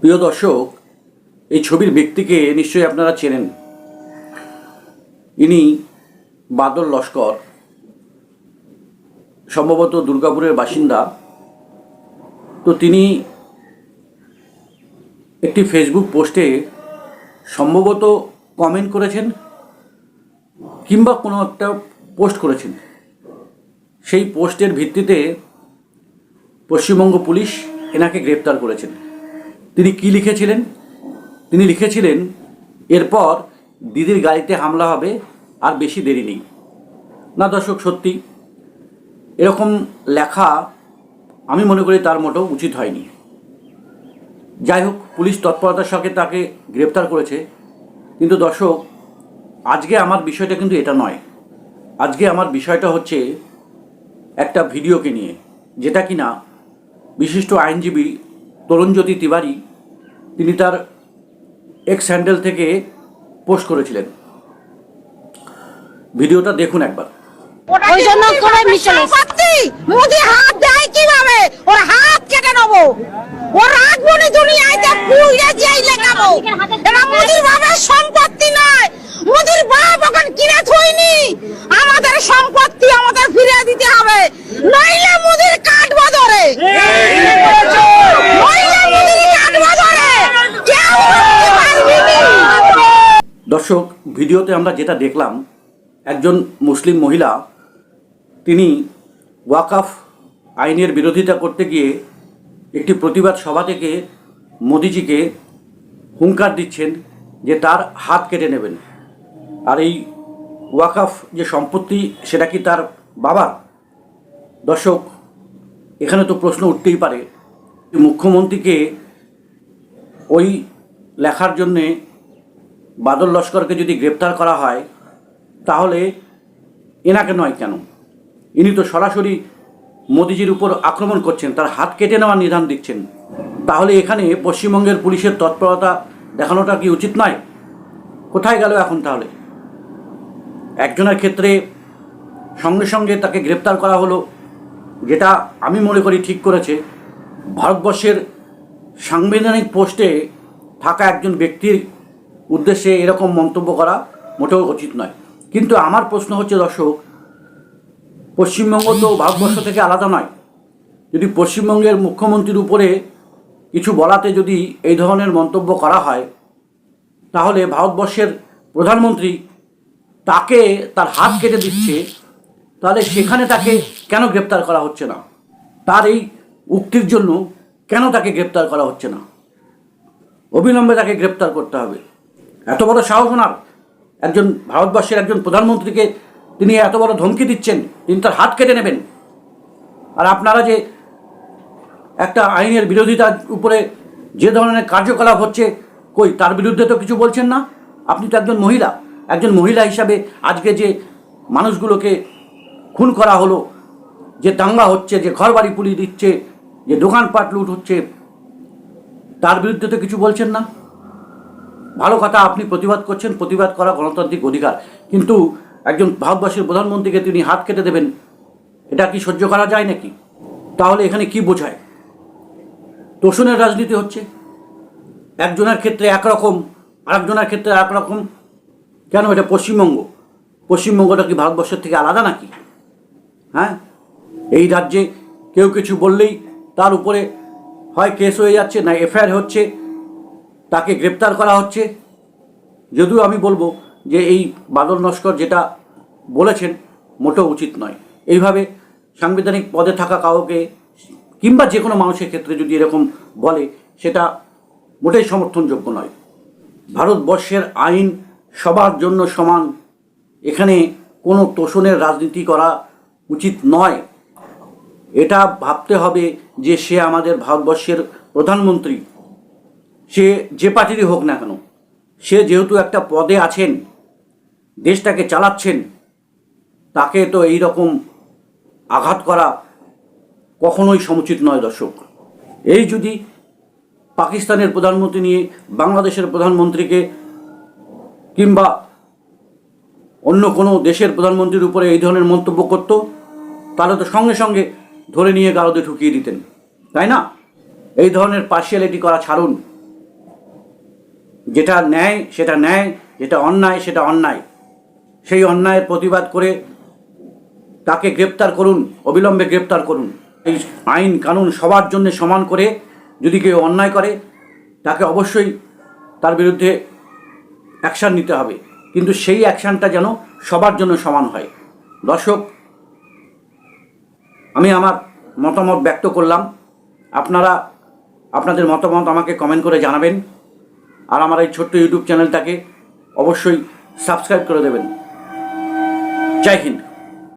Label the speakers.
Speaker 1: প্রিয় দর্শক, এই ছবির ব্যক্তিকে নিশ্চয়ই আপনারা চেনেন। ইনি বাদল লস্কর, সম্ভবত দুর্গাপুরের বাসিন্দা। তো তিনি একটি ফেসবুক পোস্টে সম্ভবত কমেন্ট করেছেন কিংবা কোনো একটা পোস্ট করেছেন। সেই পোস্টের ভিত্তিতে পশ্চিমবঙ্গ পুলিশ এনাকে গ্রেপ্তার করেছেন। তিনি কি লিখেছিলেন? তিনি লিখেছিলেন, এরপর দিদির গাড়িতে হামলা হবে আর বেশি দেরি নেই। না দর্শক, সত্যি, এরকম লেখা আমি মনে করি তার মোটেও উচিত হয়নি। যাই হোক, পুলিশ তৎপরতার সঙ্গে তাকে গ্রেপ্তার করেছে। কিন্তু দর্শক, আজকে আমার বিষয়টা কিন্তু এটা নয়। আজকে আমার বিষয়টা হচ্ছে একটা ভিডিওকে নিয়ে, যেটা কিনা বিশিষ্ট আইনজীবী তরুণজ্যোতি তিওয়ারি তিনি তার এক্স হ্যান্ডেল থেকে পোস্ট করেছিলেন। ভিডিওটা দেখুন একবার।
Speaker 2: ওই জন্য করে
Speaker 3: মোদি হাত দেয় কীভাবে? ওর হাত কেটে নেব। ওর রাজমণি দুনিয়াতে পুড়ে যেই লেখাবো। এটা মোদির বাবার সম্পত্তি নয়। মোদির বাপ ওখান কিনে থইনি। আমাদের সম্পত্তি আমাদের ফিরিয়ে দিতে হবে নইলে মোদির কাটবো ধরে নইলে মোদির কাটবো ধরে কেউ করতে পারবি নি।
Speaker 1: দর্শক ভিডিওতে আমরা যেটা দেখলাম, একজন মুসলিম মহিলা, তিনি ওয়াকাফ আইনের বিরোধিতা করতে গিয়ে একটি প্রতিবাদ সভা থেকে মোদিজিকে হুঙ্কার দিচ্ছেন যে তার হাত কেটে নেবেন। আর এই ওয়াকাফ যে সম্পত্তি, সেটা কি তার বাবার? দর্শক, এখানে তো প্রশ্ন উঠতেই পারে মুখ্যমন্ত্রীকে ওই লেখার জন্যে বাদল লস্করকে যদি গ্রেপ্তার করা হয়, তাহলে এনাকে নয় কেন? ইনি তো সরাসরি মোদিজির উপর আক্রমণ করছেন, তার হাত কেটে নেওয়ার নিধান দিচ্ছেন। তাহলে এখানে পশ্চিমবঙ্গের পুলিশের তৎপরতা দেখানোটা কি উচিত নয়? কোথায় গেল এখন তাহলে? একজনের ক্ষেত্রে সঙ্গে সঙ্গে তাকে গ্রেপ্তার করা হলো, যেটা আমি মনে করি ঠিক করেছে। ভারতবর্ষের সাংবিধানিক পোস্টে থাকা একজন ব্যক্তির উদ্দেশ্যে এরকম মন্তব্য করা মোটেও উচিত নয়। কিন্তু আমার প্রশ্ন হচ্ছে, দর্শক, পশ্চিমবঙ্গ তো ভারতবর্ষ থেকে আলাদা নয়। যদি পশ্চিমবঙ্গের মুখ্যমন্ত্রীর উপরে কিছু বলাতে যদি এই ধরনের মন্তব্য করা হয়, তাহলে ভারতবর্ষের প্রধানমন্ত্রী তাকে তার হাত কেটে দিচ্ছে, তাহলে সেখানে তাকে কেন গ্রেপ্তার করা হচ্ছে না? তার এই উক্তির জন্য কেন তাকে গ্রেপ্তার করা হচ্ছে না? অবিলম্বে তাকে গ্রেপ্তার করতে হবে। এত বড় সাহস ওনার। একজন ভারতবর্ষের একজন প্রধানমন্ত্রীকে তিনি এত বড় ধমকি দিচ্ছেন, তিনি তার হাত কেটে নেবেন। আর আপনারা যে একটা আইনের বিরোধিতার উপরে যে ধরনের কার্যকলাপ হচ্ছে, কই, তার বিরুদ্ধে তো কিছু বলছেন না? আপনি তো একজন মহিলা। একজন মহিলা হিসাবে আজকে যে মানুষগুলোকে খুন করা হলো, যে দাঙ্গা হচ্ছে, যে ঘর বাড়ি দিচ্ছে, যে দোকানপাট লুট হচ্ছে, তার বিরুদ্ধে তো কিছু বলছেন না? ভালো কথা আপনি প্রতিবাদ করছেন, প্রতিবাদ করা গণতান্ত্রিক অধিকার। কিন্তু একজন ভারতবর্ষের প্রধানমন্ত্রীকে তিনি হাত কেটে দেবেন, এটা কি সহ্য করা যায় নাকি? তাহলে এখানে কি বোঝায়? তোষণের রাজনীতি হচ্ছে। একজনের ক্ষেত্রে একরকম, আরেকজনের ক্ষেত্রে একরকম। কেন এটা পশ্চিমবঙ্গ? পশ্চিমবঙ্গটা কি ভারতবর্ষের থেকে আলাদা নাকি? হ্যাঁ? এই রাজ্যে কেউ কিছু বললেই তার উপরে হয় কেস হয়ে যাচ্ছে, না এফআইআর হচ্ছে তাকে গ্রেপ্তার করা হচ্ছে। যদিও আমি বলব যে এই বাদল নস্কর যেটা বলেছেন মোটেও উচিত নয়। এইভাবে সাংবিধানিক পদে থাকা কাউকে কিংবা যে কোনো মানুষের ক্ষেত্রে যদি এরকম বলে, সেটা মোটেই সমর্থনযোগ্য নয়। ভারতবর্ষের আইন সবার জন্য সমান। এখানে কোনো তোষণের রাজনীতি করা উচিত নয়। এটা ভাবতে হবে যে সে আমাদের ভারতবর্ষের প্রধানমন্ত্রী। সে যে পার্টিরই হোক না কেন, সে যেহেতু একটা পদে আছেন, দেশটাকে চালাচ্ছেন, তাকে তো এই রকম আঘাত করা কখনোই সমুচিত নয় দর্শক। এই যদি পাকিস্তানের প্রধানমন্ত্রী নিয়ে বাংলাদেশের প্রধানমন্ত্রীকে কিংবা অন্য কোনো দেশের প্রধানমন্ত্রীর উপরে এই ধরনের মন্তব্য করতো, তাহলে তো সঙ্গে সঙ্গে ধরে নিয়ে গারদে ঠুকিয়ে দিতেন, তাই না? এই ধরনের পার্সিয়ালিটি করা ছাড়ুন। যেটা ন্যায়, সেটা ন্যায়, যেটা অন্যায়, সেটা অন্যায়। সেই অন্যায়ের প্রতিবাদ করে তাকে গ্রেপ্তার করুন, অবিলম্বে গ্রেপ্তার করুন। এই আইন কানুন সবার জন্য সমান করে যদি কেউ অন্যায় করে, তাকে অবশ্যই তার বিরুদ্ধে অ্যাকশান নিতে হবে। কিন্তু সেই অ্যাকশানটা যেন সবার জন্য সমান হয়। দর্শক, আমি আমার মতামত ব্যক্ত করলাম। আপনারা, আপনাদের মতামত আমাকে কমেন্ট করে জানাবেন। আর আমার এই ছোট্ট ইউটিউব চ্যানেলটাকে অবশ্যই সাবস্ক্রাইব করে দেবেন। জয় হিন্দ।